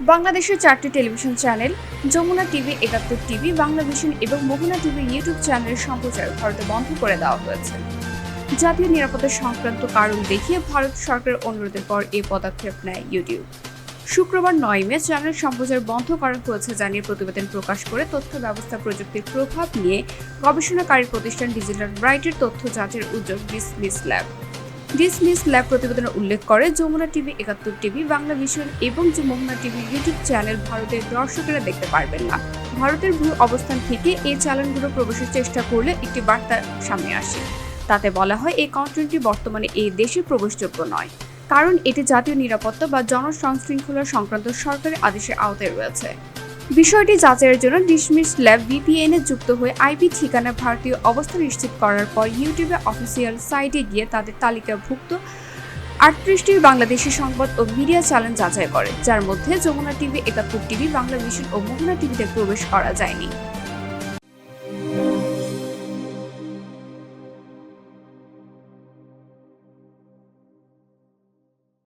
বাংলাদেশের চারটি television channel, Jamuna TV, Ekattor TV Bangla vision এবং মোহনা টিভি ইউটিউব চ্যানেলের সম্প্রচার ভারতে বন্ধ করে দেওয়া হয়েছে। জাতীয় নিরাপত্তা সংক্রান্ত কারণ দেখিয়ে ভারত সরকারের অনুরোধের পর এই পদক্ষেপ নেয় ইউটিউব। শুক্রবার নয় মে চ্যানেল সম্প্রচার বন্ধ করা হয়েছে জানিয়ে প্রতিবেদন প্রকাশ করে তথ্য ব্যবস্থা প্রযুক্তির প্রভাব নিয়ে গবেষণাকারী প্রতিষ্ঠান ডিজিটাল ব্রাইটের তথ্য যাচাইয়ের উদ্যোগ ডিসমিস ল্যাব। ডিসমিস ল্যাব প্রতিবেদনে উল্লেখ করে, Jamuna TV, Ekattor TV, Bangla vision এবং যে মোহনা টিভি ইউটিউব চ্যানেল ভারতের দর্শকেরা দেখতে পারবেন না। ভারতের ভূ অবস্থান থেকে এই চ্যানেলগুলো প্রবেশের চেষ্টা করলে একটি বার্তা সামনে আসে। তাতে বলা হয়, এই কন্টেন্টটি বর্তমানে এই দেশে প্রবেশযোগ্য নয়। কারণ এটি জাতীয় নিরাপত্তা বা জনসংশৃঙ্খলা সংক্রান্ত সরকারি আদেশের আওতায় রয়েছে। বিষয়টি যাচাইয়ের জন্য ডিসমিস ল্যাব ভিপিএন এ যুক্ত হয়ে আইপি ঠিকানা ভারতীয় অবস্থা নিশ্চিত করার পর ইউটিউবে অফিসিয়াল সাইটে গিয়ে তাদের তালিকাভুক্ত আটত্রিশটি বাংলাদেশি সংবাদ ও মিডিয়া চ্যানেল যাচাই করে, যার মধ্যে Jamuna TV, Ekattor TV, Bangla vision ও মোহনা টিভিতে প্রবেশ করা যায়নি।